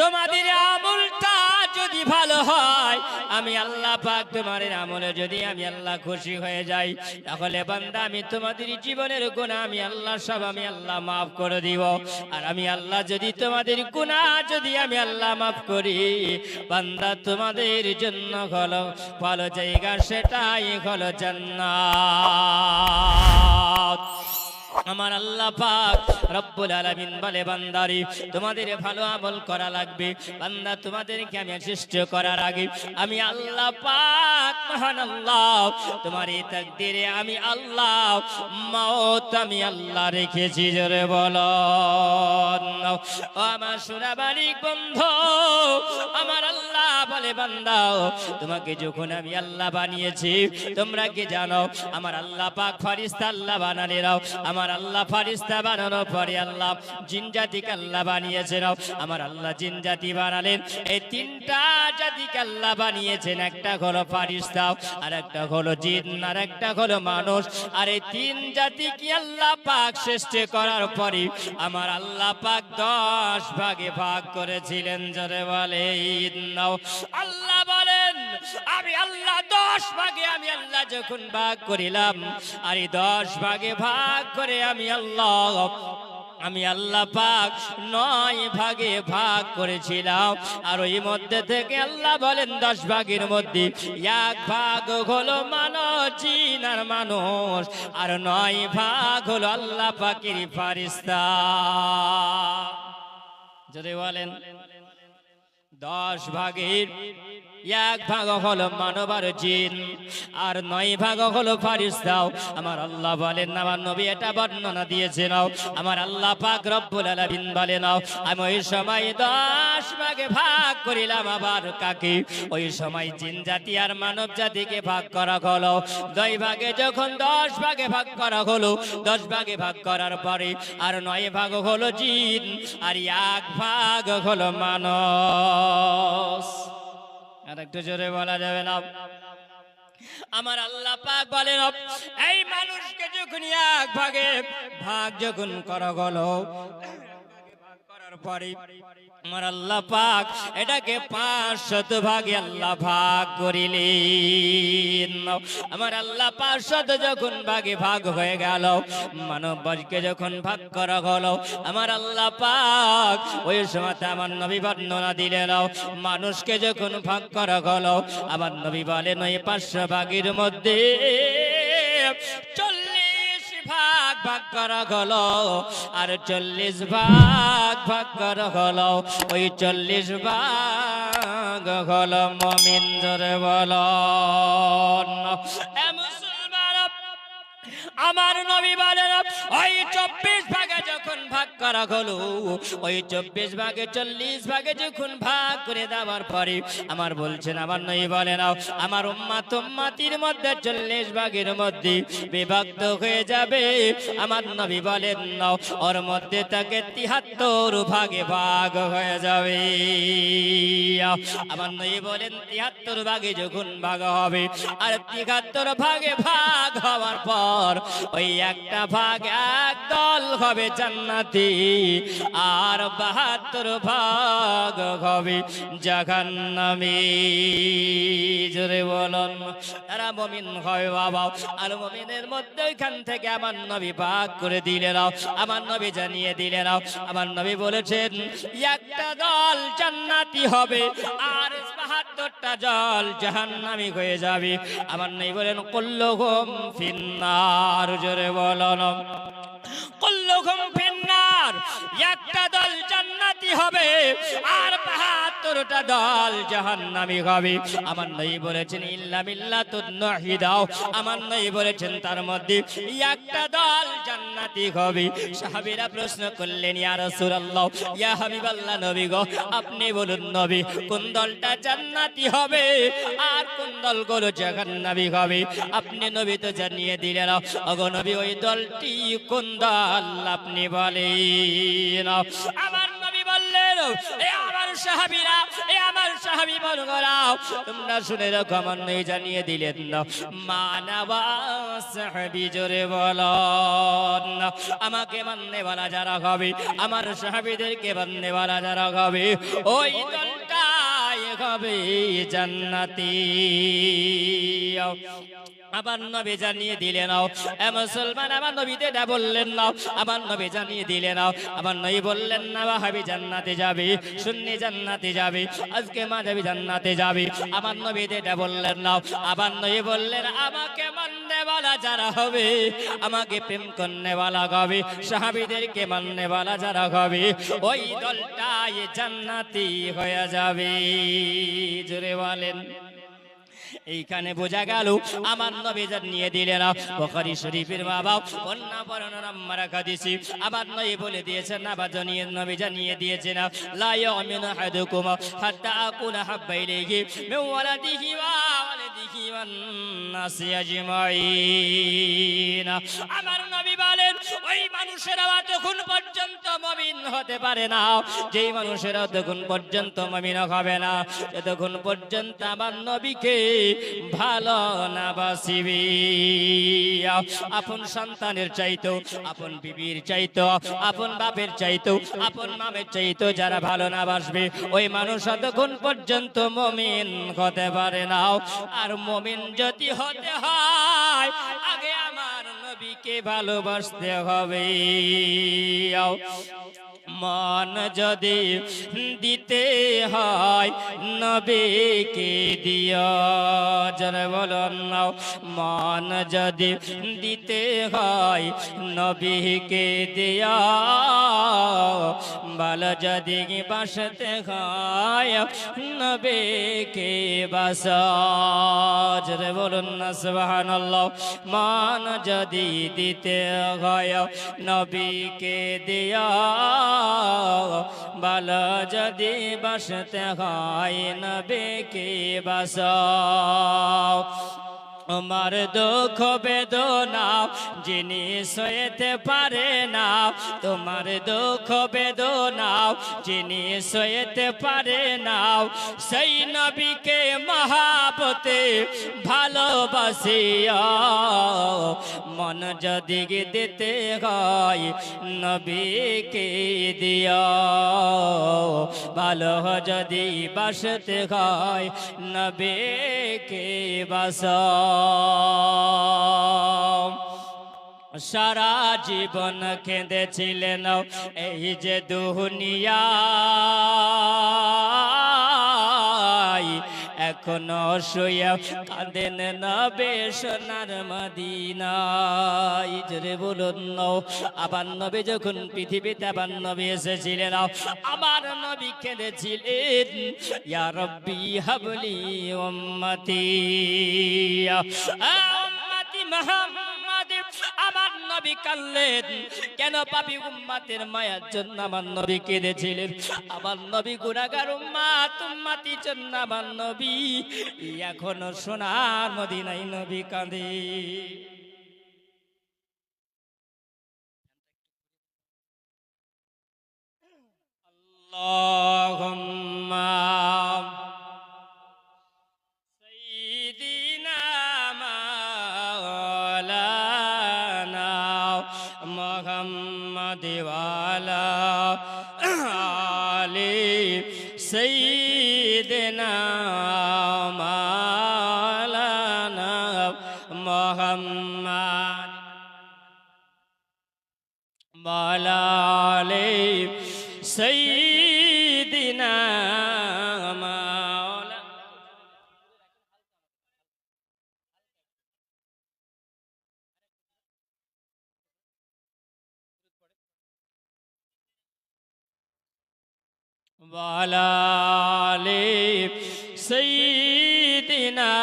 তোমাদের আমলটা যদি ভালো হয়, আমি আল্লাহ পাক তোমার আমলে যদি আমি আল্লাহ খুশি হয়ে যাই, তাহলে বান্দা, আমি তোমাদের জীবনের গুণা আমি আল্লাহ সব আমি আল্লাহ মাফ করে দিব। আর আমি আল্লাহ যদি তোমাদের গুণা যদি আমি আল্লাহ মাফ করি, বান্দা, তোমাদের জন্য হলো, ভালো জায়গা সেটাই হলো জান্নাত। আমার আল্লাহ পাক রব্বুল আলামিন বলে, বান্দারি, তোমাদের ভালো আমল করা লাগবে। বান্দা, তোমাদেরকে আমি সৃষ্টি করার আগে আমি আল্লাহ পাক, মহান আল্লাহ, তোমার এই তাকদিরে আমি আল্লাহ, মওত আমি আল্লাহ রেখেছি, জোরে বলো। আমার সোনাবাড়ি বন্ধু, আমার আল্লাহ বলে বান্দাও তোমাকে যখন আমি আল্লাহ বানিয়েছি, তোমরা কি জানো, আমার আল্লাহ পাক ফারিস্তা আল্লাহ বানালেরাও, আমার আল্লাহ ফারিস্তা বানানোর পরে আল্লাহ জিন জাতিকে আল্লাহ বানিয়েছেন। আমার আল্লাহ জিন জাতি বানালেন। এই তিনটা জাতিকে আল্লাহ বানিয়েছেন। একটা হলো ফারিস্তা আর একটা হলো জিন আর একটা হলো মানুষ। আর এই তিন জাতি কি আল্লাহ পাক সৃষ্টি করার পরে আমার আল্লাহ পাক দশ ভাগে ভাগ করেছিলেন। জোরে বলে আল্লাহ বলেন, আমি আল্লাহ দশ ভাগে, আমি আল্লাহ যখন ভাগ করিলাম, আর এই দশ ভাগে ভাগ করে আমি আল্লাহ আমি আল্লাহ পাক নয় ভাগে ভাগ করেছিলাম। আর ওই মধ্যে থেকে আল্লাহ বলেন দশ ভাগের মধ্যে এক ভাগ হলো মানুষ আর মানুষ, আর নয় ভাগ হলো আল্লাহ পাকের ফারিস্তা যদি বলেন দশ ভাগের এক ভাগ হলো মানব আর জিন, আর নয় ভাগ হলো ফারিস্তাও। আমার আল্লাহ বলেন, আমার নবী এটা বর্ণনা দিয়েছে নাও আমার আল্লাহ পাক রব্বুল আলামিন বলে নাও আমি ওই সময় দশ ভাগে ভাগ করিলাম, আবার কাকে? ওই সময় জিন জাতি আর মানব জাতিকে ভাগ করা হলো। দুই ভাগে যখন দশ ভাগে ভাগ করা হলো, দশ ভাগে ভাগ করার পরে আর নয় ভাগ হলো জিন, আর এক ভাগ হলো মানুষ আর একটু জোরে বলা যাবে না। আমার আল্লাহ পাক বলেন এই মানুষকে যখন এক ভাগে ভাগ যখন করা গেল করার পরে আমার আল্লাহ পাক এটাকে পাঁচ শত ভাগে আল্লাহ ভাগ করিলেন। আমার আল্লাহ পাঁচ শত যখন ভাগে ভাগ হয়ে গেল, মানব যখন ভাগ করা হলো, আমার আল্লাহ পাক ওই সময় আমার নবী বর্ণনা দিলেন, মানুষকে যখন ভাগ করা হলো, আমার নবী বলেন ওই পাঁচশো ভাগের মধ্যে ভাগ ভাগ করা হলো, আর চল্লিশ ভাগ ভাগ করা হলো, ওই চল্লিশ ভাগ হলো মমিন্দর বল আমার নবী বলেন, ওই চব্বিশ ভাগে যখন ভাগ করা হলো, ওই চব্বিশ ভাগে চল্লিশ ভাগে যখন ভাগ করে দেওয়ার পরে আমার বলছেন, আমার নবী বলেন, আমার উম্মা তোমাতির মধ্যে চল্লিশ ভাগের মধ্যে বিভক্ত হয়ে যাবে। আমার নবী বলেন নাও ওর মধ্যে তাকে তিহাত্তর ভাগে ভাগ হয়ে যাবে। আমার নবী বলেন তিহাত্তর ভাগে যখন ভাগ হবে, আর তিহাত্তর ভাগে ভাগ হওয়ার পর ওই একটা ভাগ এক দল হবে জান্নাতি, আর বাহাত্তর ভাগ হবে জাহান্নামী। জোরে বলুন তারা মমিন হয় বাবা, আর মমিনের মধ্যে ওইখান থেকে আমার নবী ভাগ করে দিলে নাও, আমার নবী জানিয়ে দিলে নাও। আমার নবী বলেছেন, একটা দল জান্নাতি হবে, আর বাহাত্তরটা জল জাহান্নামি হয়ে যাবে। আমার নবী বলেন কল্লঘম ফিন্নার। জোরে বলন কল্লঘম ফিন্নার একটা দল জান্নাতি হবে, আর বাহাত্তরটা দল জাহান্নামি হবে। আমার নই বলেছেন, ইল্লা বিল্লাহ তুন্নহিদাও আমার নই বলেছেন, তার মধ্যে একটা দল জান্নাতি হবে। সাহাবীরা প্রশ্ন করলেন, ইয়া রাসূলুল্লাহ, ইয়া হাবিবাল্লাহ নবী গো, আপনি বলুন নবী, কোন দলটা জান্নাতি হবে, আর কোন দলগুলো জাহান্নামী হবে? আপনি নবী তো জানিয়ে দিলেন, অগো নবী, ওই দলটি কোন দল? আপনি বলেন আমার নবী বললেন, এ আমার সাহাবীরা, এ আমার সাহাবি বলগরাও তোমরা শুনে রাখো, আমার জানিয়ে দিলেন মানবা সাহাবি জোরে বল আমাকে মাননেওয়ালা যারা হবে, আমার সাহাবিদেরকে মাননেওয়ালা যারা হবে, ওই দলটাই হবে জান্নাতি। আবার নবী জানিয়ে দিলে নাও। এ মুসলমান, আমার নবীতে এটা বললেন নাও আমার নবী জানিয়ে দিলে নাও। আমার নবী বললেন না হাবি জান্নাতে যাবে, সুন্নি জান্নাতে যাবে, আজকে মা জান্নাতে যাবে। আমার নবীতে এটা বললেন নাও আবার নবী বললেন, আমাকে মাননেওয়ালা যারা হবে, আমাকে প্রেম করনেওয়ালা হবে, সাহাবিদেরকে মাননেওয়ালা যারা হবে, ওই দলটাই জান্নাতি হয়ে যাবে। জোরে বলেন। এইখানে বোঝা গেল, আমার নবীজার নিয়ে দিলে না বখারি শরীফের বাবা কন্যা বর্ণন আম্মা রাখা দিছি আবার নয় বলে দিয়েছেন আবার জনিয়ে নবীজা নিয়ে দিয়েছেন, লা না আহাদুকুম হাত্তা আকুনা হাব্বা ইলাইহি মিন ওয়ালাদিহি ওয়া ওয়ালাদিহি ওয়ান নাসি আজমাইন। আমার নবী বলেন, ওই মানুষেরা তখন পর্যন্ত মুমিন হতে পারে না। যেই মানুষেরা তখন পর্যন্ত মুমিন হবে না, যতক্ষণ পর্যন্ত আমার নবীকে ভালো না বাসিবি। আপন সন্তানের চাইতো আপন বিবির চাইতো আপন বাপের চাইতো আপন মামের চাইতো যারা ভালো না বাসবে, ওই মানুষ ততক্ষণ পর্যন্ত মমিন হতে পারে না। আর মমিন যদি হতে হয়, আগে আমার নবীকে ভালোবাসতে হবে। মান যদি দিতে হয় নবীকে দিয়া যারা নাও মান যদি দিতে হয় নবীকে দিও। বল যদি বাসতে হয়, নবীকে বাস যারা বলুন না, সুবহানাল্লাহ। মান যদি দিতে হয়, নবীকে দিও বল যদি বসতে হয়, নবীকে বাস আমার দুঃখ বেদনা যিনি সইতে পারে না। তোমার দুঃখ বেদনা যিনি সইতে পারে না। সেই নবীকে মহাপতে ভালোবাসিয়া মন যদি দিতে হয় নবীকে দিয়া। ভালো যদি বাসতে হয় নবীকে বাস। সারা জীবন কেঁদেছিলেন এই যে দুনিয়া। এখনও শুয়ে কাঁদেন না বেশনার মদিনাই জোরে বলুন, আবার নবী যখন পৃথিবীতে, আবার নবী এসেছিলেন, আমার নবী কেঁদেছিলেন, ইয়া রব্বি হাবলি উম্মতি। আমার নবী কাঁদলেন। কেন পাপি উম্মাতের মায়ার জন্য আমার নবী কেঁদেছিলেন? আমার নবী গুণাগার উম্মাত, উম্মাতির জন্য আমার নবী। এখনও সোনার নদী নাই নবী কাঁদে। Allah না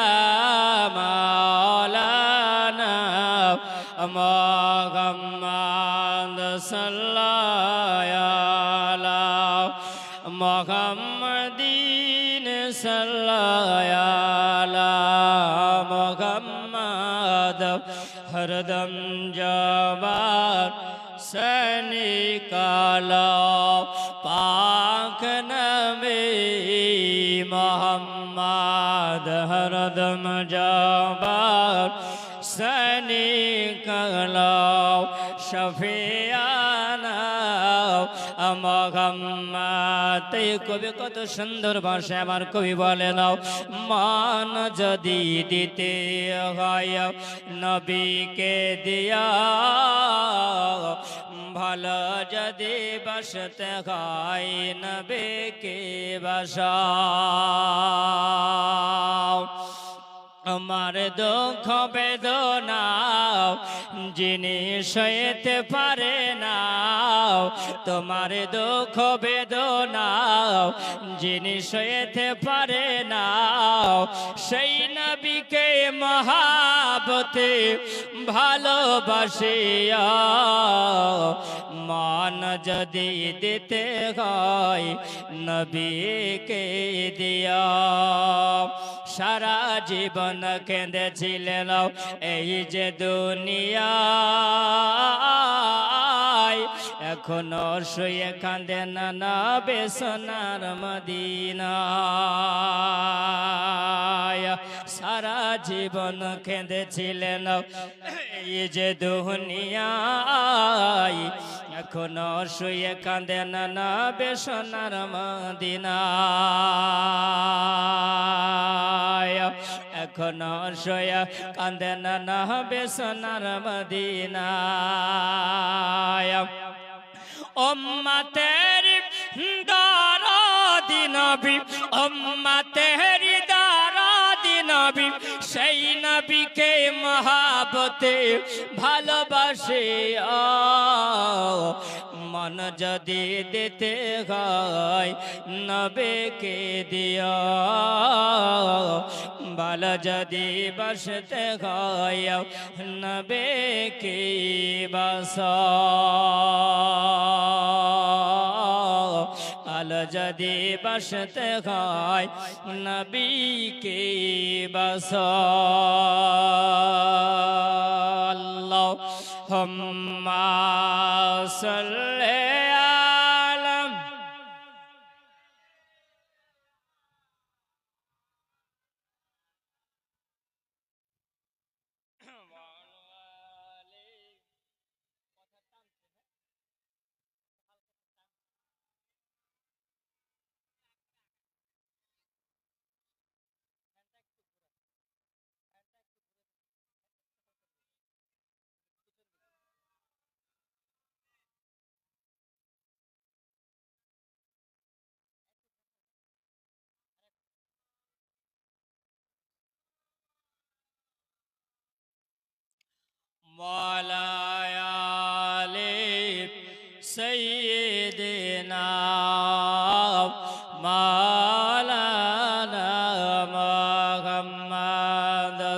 মাওলানা মোহাম্মদ কবি কত সুন্দর ভাষায় আমার কবি বলে নাও। মান যদি দিতে হয়, নবীকে দিয়া। ভালো যদি বসতে হয়, নবীকে বসা। আমার দুঃখ বেদনা যিনি সইতে পারে না। তোমার দুঃখ বেদনা যিনি সইতে পারে না। সেই নবীকে মহাবতে ভালোবাসিয়া মান যদি দিতে হয় নবীকে দিয়া। সারা জীবন কেঁদেছিলেন এই যে দুনিয়া এখনও শুয়ে কাঁদে না বেসনার মদিনায়। সারা জীবন কেঁদেছিলেন এই যে দুনিয়ায়। এখনও শুয়ে কাঁদে না বেসনার মদিনায় এখনও শুয়ে কাঁদে না বেসনার মদিনায় উম্মতের দারাদি নবী, উম্মতের দারাদি নবী, সেই নবীকে মহাবতে ভালোবাসে। মন যদি দিতে হয় নবেকে দিও। বাল যদি বসতে হয় নবেকে বস। ভালো যদি বাসতে হয় নবীকে বাস হম্মা সাল্লাল্লাহু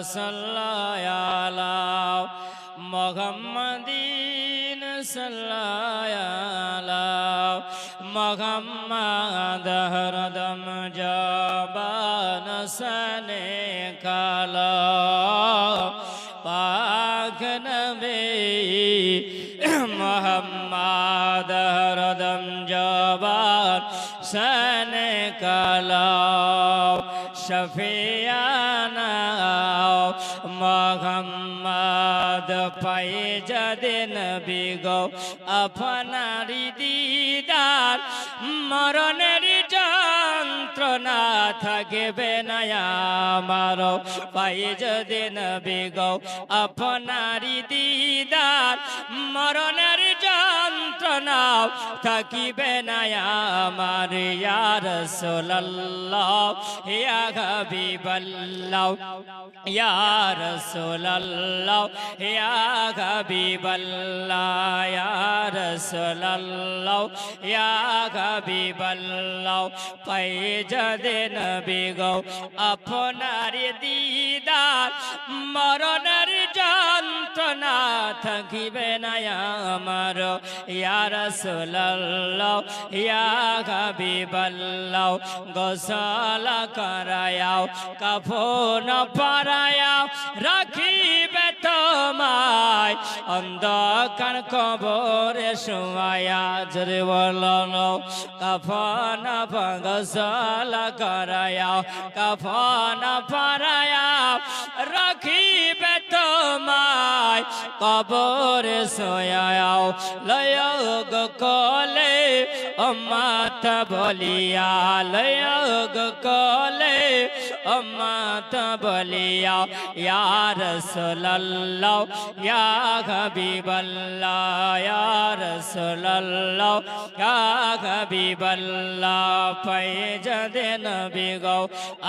सल्लायाला मोहम्मदीन सल्लायाला मोहम्मद हरदम নবী গো আপনারি দিদার। মরণের যন্ত্রণা থাকবে না পাই যদি নবী গো আপনার দিদার। মরণের যন্ত্রণা থাকিবে না আমার ইয়ার সোল্লাহ ইয়া হাবিবাল্লাহ ইয়ার সোল্লাহ ইয়া হাবিবাল্লাহ ইয়ার সোল্লাহ ইয়া হাবিবাল্লাহ। পাই যদি নবী গো, আপনার দিদার মরণের যন্ত্রণা থাকিবে না আমার। ইয়ার সোল্লাহ ইয়া হাবিবাল্লাহ, গোসল করায়াও, কাফন পরায়াও, রাখিবে তোমায়, অন্ধকার কবরে শোয়া জরে বলন কাফন ভগসল করায়া কাফন পরায়া রাখিবে তোমায় কবর সোয়াও। লয়োগ কলে অমাত বলিয়া লয়োগ কলে অমাত বলিয়া ইয়া রাসূলুল্লাহ ইয়া হাবিবাল্লাহ ইয়া রাসূলুল্লাহ ইয়া হাবিবাল্লাহ পয়জদে নবী গো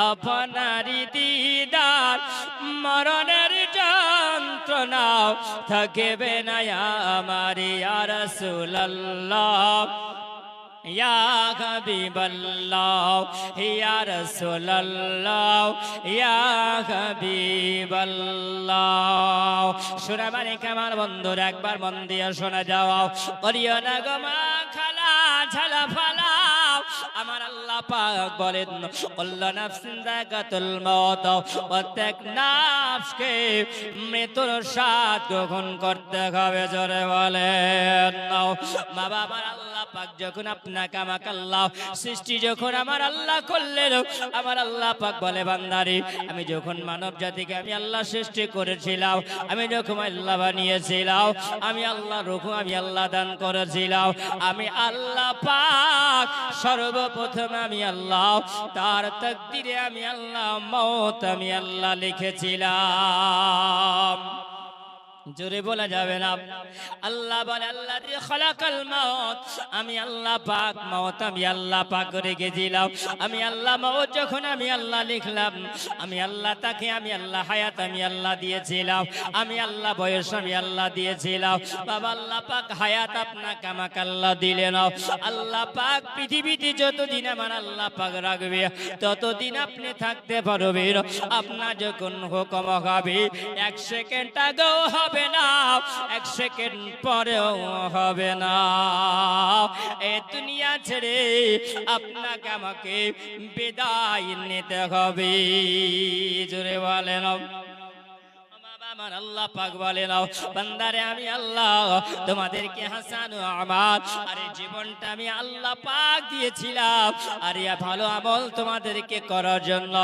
আপনারি দিদার মরণের যন্ত্রণা থাকবে না আমার ইয়া রাসূলুল্লাহ হাবিবাল্লাহ, ইয়া রাসূলুল্লাহ, ইয়া হাবিবাল্লাহ। শোনা মানে কেমন বন্ধুরা, একবার মন দিয়ে শোনা যাও। করিও না গো মা, খালা, ঝালা ফালা। আমার আল্লাহ পাক বলেন কুল্লু নাফসিন যাকাতুল মাউত প্রত্যেক নাফসকে মৃত্যুর স্বাদ গ্রহণ করতে হবে, জোরে বলেন। মা বাবার আল্লাহ পাক যখন আপনাকে আমাকে আল্লাহ সৃষ্টি যখন আমার আল্লাহ করলেন, আমার আল্লাহ পাক বলে, বান্দারি, আমি যখন মানব জাতিকে আমি আল্লাহ সৃষ্টি করেছিলাম, আমি যখন আল্লাহ বানিয়েছিলাম, আমি আল্লাহ রুখু আমি আল্লাহ দান করেছিলাম, আমি আল্লাহ পাক সর্বপ্রথম আমি আল্লাহ তার তকদিরে আমি আল্লাহ মত আমি আল্লাহ লিখেছিলাম। জোরে বলা যাবে না। আল্লাহ বলে, আল্লাহ খলাকাল মাউত আমি আল্লাহ পাক মাউত আমি আল্লাহ পাক রেখেছিলাম। আমি আল্লাহ মাউত যখন আমি আল্লাহ লিখলাম, আমি আল্লাহ তাকে, আমি আল্লাহ হায়াত, আমি আল্লাহ দিয়েছিলাম। আমি আল্লাহ বয়স, আমি আল্লাহ দিয়েছিলাম। বাবা, আল্লাহ পাক হায়াত আপনাকে আমাকে আল্লাহ দিলেন। আল্লাহ পাক পৃথিবীতে যতদিন আমার আল্লাহ পাক রাখবে, ততদিন আপনি থাকতে পারবেন। আপনার যখন হুকম হবে, এক সেকেন্ড আগেও হবে। না, এক সেকেন্ড পরেও হবে না। এ দুনিয়া ছেড়ে আপনাকে আমাকে বিদায় নিতে হবে। জোরে বলেন। আমার আল্লাহ পাক বলে নাও, বান্দারে আমি আল্লাহ, তোমাদেরকে হাসানো আমার। আরে জীবনটা আমি আল্লাহ পাক দিয়েছিলাম। আর ইয়া ভালো আমল তোমাদেরকে করার জন্য।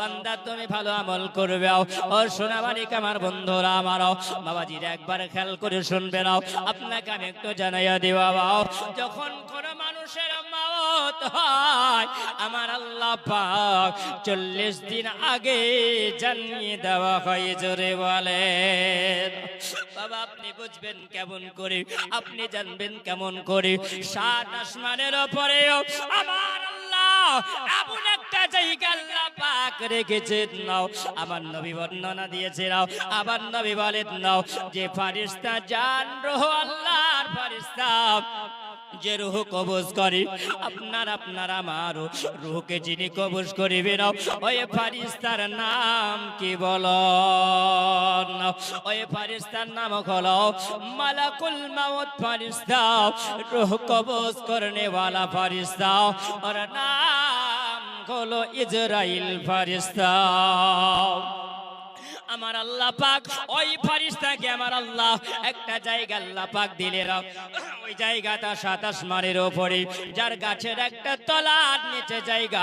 বান্দা, তুমি ভালো আমল করবে। ও সোনাবাড়িক আমার বন্ধুরা, আমারও। বাবাজির একবার খেয়াল করে শুনবে নাও। আপনাকে আমি একটু জানাইয়া দেওয়া বাও যখন কোনো মানুষের মাওত হয়, আমার আল্লাহ পাক চল্লিশ দিন আগে জানিয়ে দেওয়া হয়, জোরে বাবা, আপনি বুঝবেন কেমন করে, আপনি জানবেন কেমন করে। সাত আসমানের ওপরেও আমার আল্লাহ আল্লাহ পাক রেখেছেন। নাও নবী দিয়েছে, নাও বলেন, নাও, যে ফারিস্তা জান রহ আল্লাহর ফারিস্তা। যে রুহ কবজ করে, আপনার আপনার আমার রুহকে যিনি কবজ করিবেন ওই ফারিস্তার নাম কি বল? ওই ফারিস্তার নাম হলো মালাকুল মাউত ফারিস্তা, রুহ কবজ করনে वाला ফারিস্তা, ওর নাম হলো ইজরাইল ফারিস্তা। আমার আল্লাহ পাক, ওই ফারিস্তাকে আমার আল্লাহ একটা জায়গা আল্লাহ পাক দিলেন ওই জায়গাটা সাতাশ মারের ওপরে, যার গাছের একটা তলার নিচে জায়গা।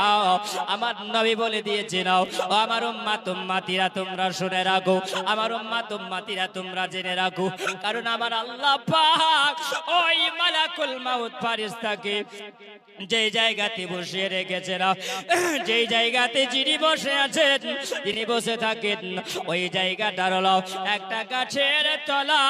আমার নবী বলে দিয়েছেন ও আমার উম্মা তুম্মাতিরা তোমরা শুনে রাখো। আমার উম্মা তুম্মাতিরা তোমরা জেনে রাখো। কারণ আমার আল্লাহ পাক ওই মালাকুল মাউত ফারিস্তাকে যে জায়গাতে বসিয়ে রেখেছেন যে জায়গাতে যিনি বসে আছেন যিনি বসে থাকেন। ওই জায়গাটার হলো একটা গাছের তলা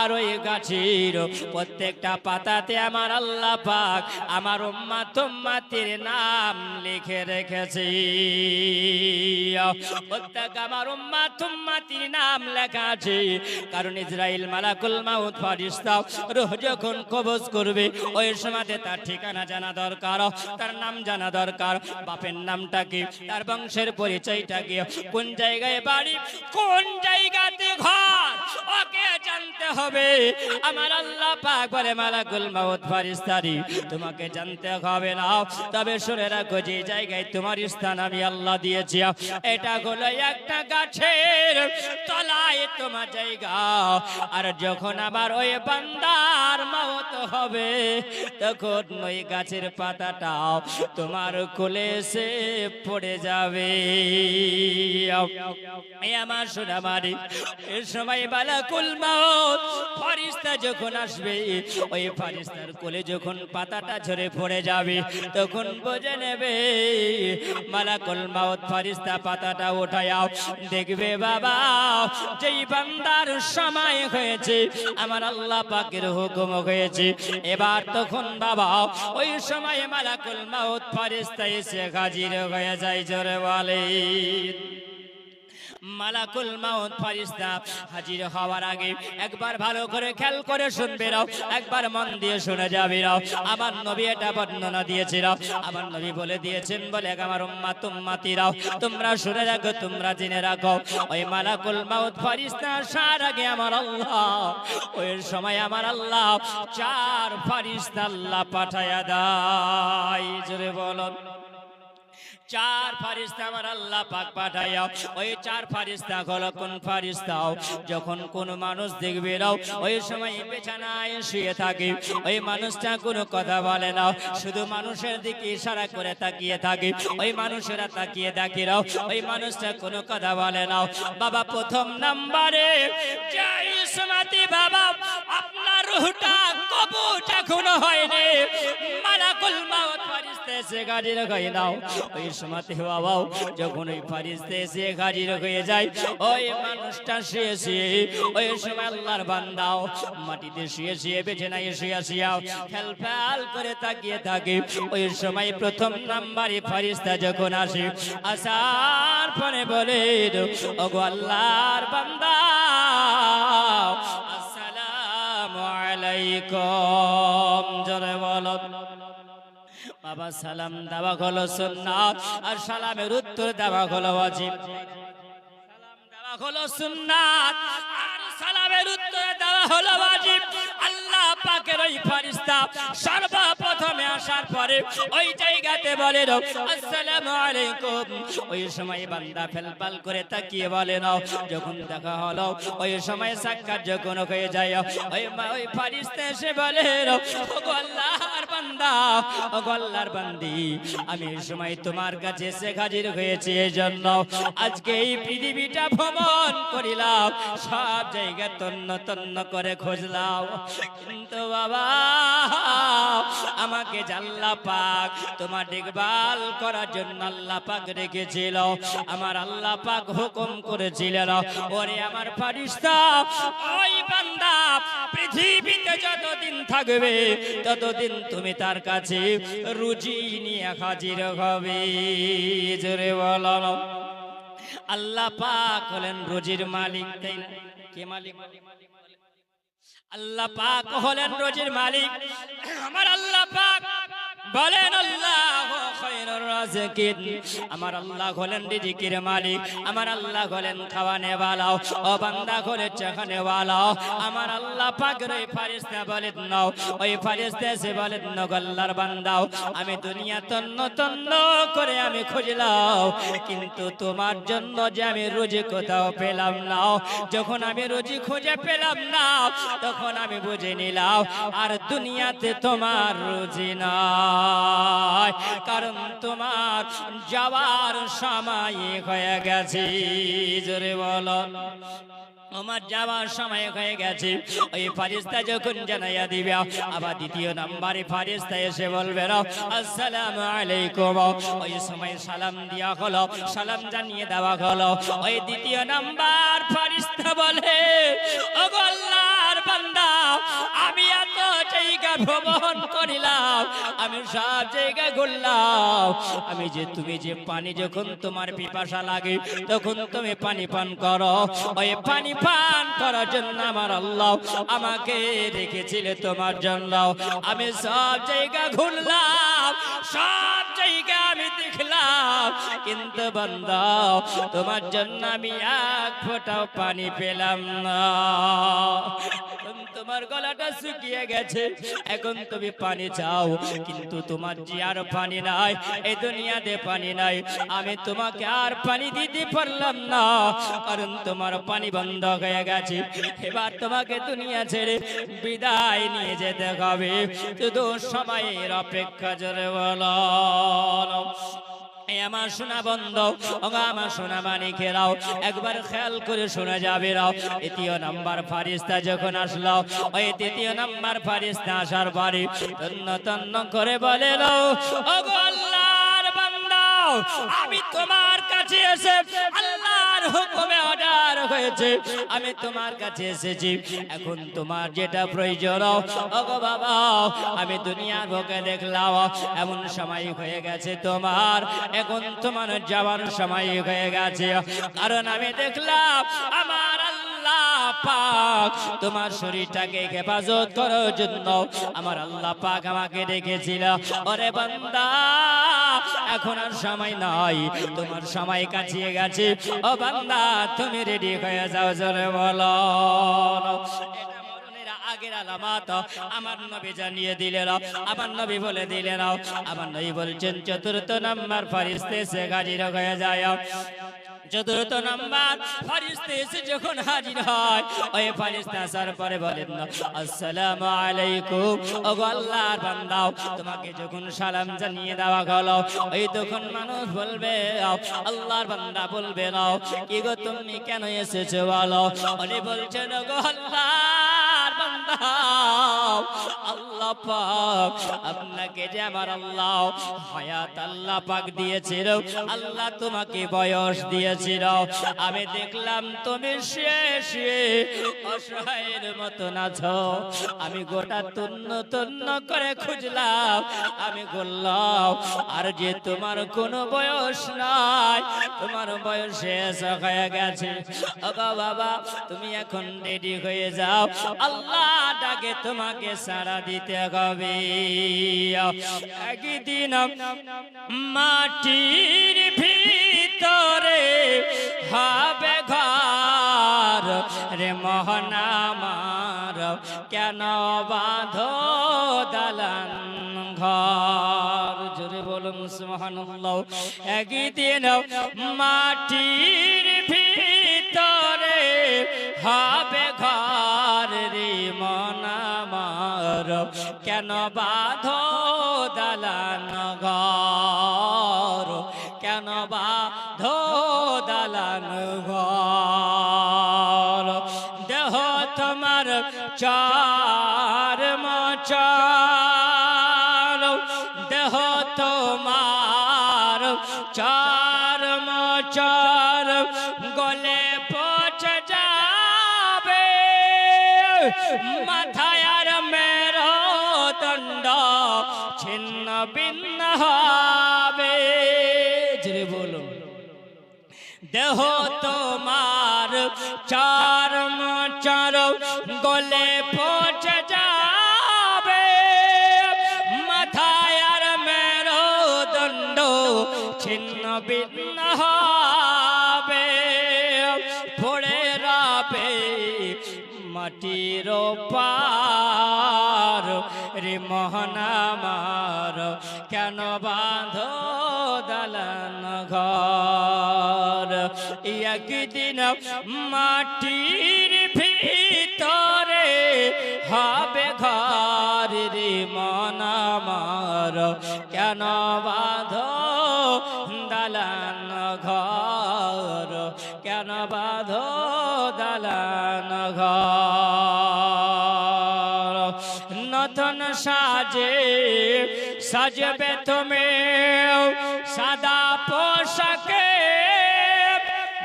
আর ওই গাছের প্রত্যেকটা পাতাতে আমার আল্লাহ পাক আমার উম্মা তুম্মাতির নাম লিখে রেখেছি। প্রত্যেক আমার উম্মা তুম্মাতির নাম লেখা আছে। কারণ ইসরাইল মালাকুল মাউত ফারিস্তা রোহ যখন কবজ করবে, ওই সময়তে তার ঠিকানা জানা দরকার, তার নাম জানা দরকার। বাপের নামটা কি, তার বংশের পরিচয়টা কি, কোন জায়গায় বাড়ি বাড়ি, কোন জায়গাতে ঘর? ওকে জানতে হবে। আমার আল্লাহ পাক বলে, মালাকুল মাউত ফারিস্তারি, তোমাকে জানতে হবে না। তবে শুনে রাখো, যে জায়গায় তোমার স্থান আমি আল্লাহ দিয়েছি। এটা হলো একটা গাছের তলায় তোমার জায়গা। আর যখন আবার ওই বান্দার মাউত হবে, তখন ওই গাছের পাতাটাও তোমার কোলে এসে পড়ে যাবে। আমার সোনা মারি এ সময় বালাকুল মাউত, ফারিস্তা যখন আসবে, ওই ফারিস্তার কোলে যখন পাতাটা ঝরে পড়ে যাবে, তখন বুঝে নেবে মালাকুল মাউত, ফারিস্তা পাতাটা ওঠায়াও দেখবে বাবা, যেই বান্দার সময় হয়েছে, আমার আল্লাহ পাকের হুকুম হয়েছে। এবার তখন বাবা, ওই সময় মালাকুল মাউত, ফারিস্তা এসে হাজির হয়ে যায়, জোরে বলে। মালাকুল মাউত ফারিস্তা হাজির হওয়ার আগে একবার ভালো করে খেয়াল করে শুনবে রাও, একবার মন দিয়ে শুনে যাবে রাও। আমার নবী এটা বর্ণনা দিয়েছিল আমার নবী বলে দিয়েছেন, বলে আমার উম্মা তুম্মাতিরাও তোমরা শুনে রাখো, তোমরা জেনে রাখো। ওই মালাকুল মাউত ফারিস্তা সার আগে আমার আল্লাহ, ওই সময় আমার আল্লাহ চার ফারিস্তা আল্লাহ পাঠায়া দেয়। জোরে বলো চার ফারিস্তা আমার আল্লাহ পাক পাঠাইয়া, ওই চার ফারিস্তা হলো কোন ফারিস্তাও যখন কোন মানুষ দেখবে নাও ওই সময় বিছানায় শুয়ে থাকে, ওই মানুষটা কোনো কথা বলে না, শুধু মানুষের দিকে ইশারা করে তাকিয়ে থাকে, ওই মানুষেরা তাকিয়ে দেখে নাও ওই মানুষটা কোনো কথা বলে না। বাবা, প্রথম নাম্বারে বাবা, আপনার রুহটা কবুট এখনও হয়নি। মালাকুল মাউত ফারিস্তা এসে গাড়ির হয়ে নাও। ওই সময় বাবাও যখন ওই ফারিস্তা এসে গাড়ির হয়ে যায়, ওই মানুষটা শুয়ে শুয়ে, ওই সময় আল্লাহর বান্দাও মাটিতে শুয়ে শুয়ে বেছে নাই শুয়ে শুয়াও খেল ফেল করে তাকিয়ে থাকে। ওই সময় প্রথম নাম্বারে ফারিস্তা যখন আসে, আসার পরে বলে, ওগো আল্লাহর বান্দা, আসসালামু আলাইকুম। জোরে বাবা সালাম দেওয়া হলো সুন্নাত, আর সালামের উত্তর দেওয়া হলো ওয়াজিব। সালাম দেওয়া হলো সুন্নাত, আর সালামের উত্তর হলো আল্লাহ পাকের ওই সর্বপ্রথমে আসার পরে ওই জায়গাতে বলে আসসালামু আলাইকুম। ওই সময় বান্দা ফেলপাল করে তাকিয়ে বলে নাও, যখন দেখা হলো, ওই সময় সাক্ষাৎ যখন হয়ে যায়, ওই ওই এসে বলে আল্লাহর বান্দা আল্লাহর বান্দি, আমি এই সময় তোমার কাছে এসে হাজির হয়েছি এই জন্য আজকে এই পৃথিবীটা ভ্রমণ করিলাম। সব জায়গা তন্ন তন্ন করে খুঁজলাম। কিন্তু বাবা, আমাকে জাল্লা পাক তোমার দেখভাল করার জন্য আল্লাহ পাক রেখেছিল। আমার আল্লাহ পাক হুকুম করেছিলেন, ওরে আমার ওই বান্দা পৃথিবীতে যতদিন থাকবে, ততদিন তুমি তার কাছে রুজি নিয়ে হাজির হবে। জোরে বলো আল্লাহ পাক হলেন রুজির মালিক। তাই না কে মালিক? আল্লাহ পাক হলেন রোজির মালিক। আমার আল্লাহ পাক আমার আল্লাহ হলেন মালিক, আমার আল্লাহ হলেন খাওয়ানে ও বান্দা চাখানে আমার আল্লাহ বলেন নাও, ওই এসে বলেন নগল্লার বান্দাও, আমি দুনিয়া তন্ন তন্ন করে আমি খুঁজলাম কিন্তু তোমার জন্য যে আমি রোজি কোথাও পেলাম না, যখন আমি রোজি খুঁজে পেলাম না, তখন আমি বুঝে নিলাম, আর দুনিয়াতে তোমার রুজি কারণ তোমার যাওয়ার সময় হয়ে গেছে। জোরে বলো। আমার যাওয়ার সময় হয়ে গেছে। ওই ফারিস্তা যখন জানাইয়া দিবে, আবার দ্বিতীয় নাম্বারে ফারিস্তা এসে বলবে আসসালাম আলাইকুম। ওই সময় সালাম দিয়া হলো, সালাম জানিয়ে দেওয়া হলো। ওই দ্বিতীয় নাম্বার ফারিস্তা বলে, ওগো আল্লাহর আমি এত জায়গা ভ্রমণ করিলাম, আমি সব জায়গায় ঘুরলাম। আমি যে তুমি যে পানি যখন তোমার পিপাসা লাগে, তখন তুমি পানি পান করো। ওই পানি পান করার জন্য আমার আল্লাহ আমাকে রেখেছিলে তোমার জন্য। আমি সব জায়গা ঘুরলাম, সব জায়গা আমি দেখলাম। কিন্তু বান্দা, তোমার জন্য আমি এক ফোঁটাও পানি পেলাম না। তোমার গলাটা শুকিয়ে গেছে। এখন তুমি পানি চাও, কিন্তু তোমার যে আর পানি নাই, এ দুনিয়াতে পানি নাই। আমি তোমাকে আর পানি দিতে পারলাম না, কারণ তোমার পানি বন্ধ হয়ে গেছে। এবার তোমাকে দুনিয়া ছেড়ে বিদায় নিয়ে যেতে হবে। শুধু সময়ের অপেক্ষা জোরে বলো। আমার শোনা বন্ধ আমার শোনা মানিকেরাও একবার খেয়াল করে শোনা যাবে রাও। তৃতীয় নাম্বার ফারিস্তা যখন আসলো, ওই তৃতীয় নাম্বার ফারিস্তা আসার পরে তন্ন তন্ন করে বলে রাও বান্দা আমি তোমার কাছে এসে আল্লাহর হুকুমে অর্ডার হয়েছে। আমি তোমার কাছে এসেছি। এখন তোমার যেটা প্রয়োজন, ওগো বাবা, আমি দুনিয়ার বুকে দেখলাম, এমন সময় হয়ে গেছে তোমার। এখন তোমার যাওয়ার সময় হয়ে গেছে। কারণ আমি দেখলাম আমার পাক তোমার শরীরটাকে হেফাজত করার জন্য আমার আল্লাহ পাক আমাকে ডেকেছিল। ওরে বান্দা, এখন আর সময় নাই, তোমার সময় কাছিয়ে গেছে। ও বান্দা, তুমি রেডি হয়ে যাও, জোরে বলো। আমার নবী জানিয়ে দিলেন, আমার নবী বলে দিলেন, আমার নবী বলছেন, চতুর্থ নাম্বার ফারিস্তে সে হাজির হয়ে যায়। চতুর্থ নাম্বার ফারিস্তে এসে যখন হাজির হয়, ওই ফারিস্তা আসার পরে বলেন, আসসালামু আলাইকুম। ও আল্লাহর বান্দাও, তোমাকে যখন সালাম জানিয়ে দেওয়া হলো, ওই তখন মানুষ বলবে আল্লাহর বান্দা বলবে না। কি গো তুমি কেন এসেছ বলো? উনি বলছেন গো আল্লাহর বান্দা, আল্লাহ পাক আপনাকে যে আমার আল্লাহ হায়াত আল্লাহ পাক দিয়েছিল, আল্লাহ তোমাকে বয়স দিয়েছিল। আমি দেখলাম তুমি অসহায়ের আমি গোটা করে খুঁজলাম। আমি বললাম, আর যে তোমার কোনো বয়স নাই, তোমার বয়স শেষ হয়ে গেছে। বাবা বাবা, তুমি এখন রেডি হয়ে যাও। আল্লাহ ডাকে তোমাকে সারা দিতে হবে একদিন মাটির ভিতরে হবে ঘর। রে মোহনামার কেন বাঁধ দালান ঘর? জোরে বলুন সুবহানাল্লাহ। একদিন মাটির ভিতরে হবে ঘর। রে মনামার কেন বাঁধ দালান কেন বাঁধ দালান দেহ তোমার চার মচার। দেহ তোমার চার মচার। গলে পচে যাবে। মাথায় চার চার গলে পচে যাবে। মাথায় আর মেরো দণ্ড ছিন্ন ভিন্ন হবে। পড়ে রাবে মাটির পার রে মোহনামার কেন বাঁধ দালান ঘর? একদিন মাটির ভিতরে হবে ঘর রে মনামার কেন বাঁধ দালান ঘর? কেন বাঁধ দালান ঘর? সাজে, সাজবে তুমি সাদা পোশাকে।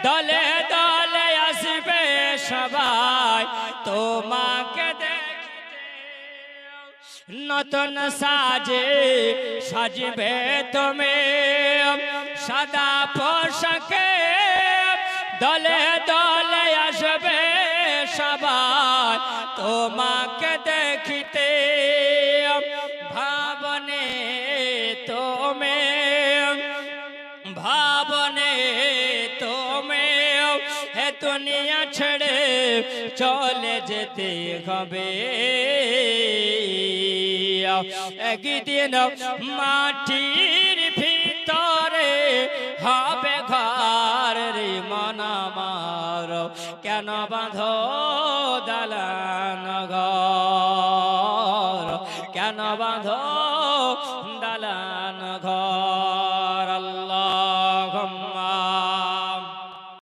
দলে দলে আসবে সবাই তোমাকে নতুন সাজে, সাজবে তুমি সাদা পোশাকে। দলে দলে আসবে সবাই তোমাকে দুনিয়া ছেড়ে চলে যেতে হবে। একদিন মাটির ভিতরে হবে ঘর রে মন আমার। কেন বাঁধ দালান ঘর? কেন বাঁধ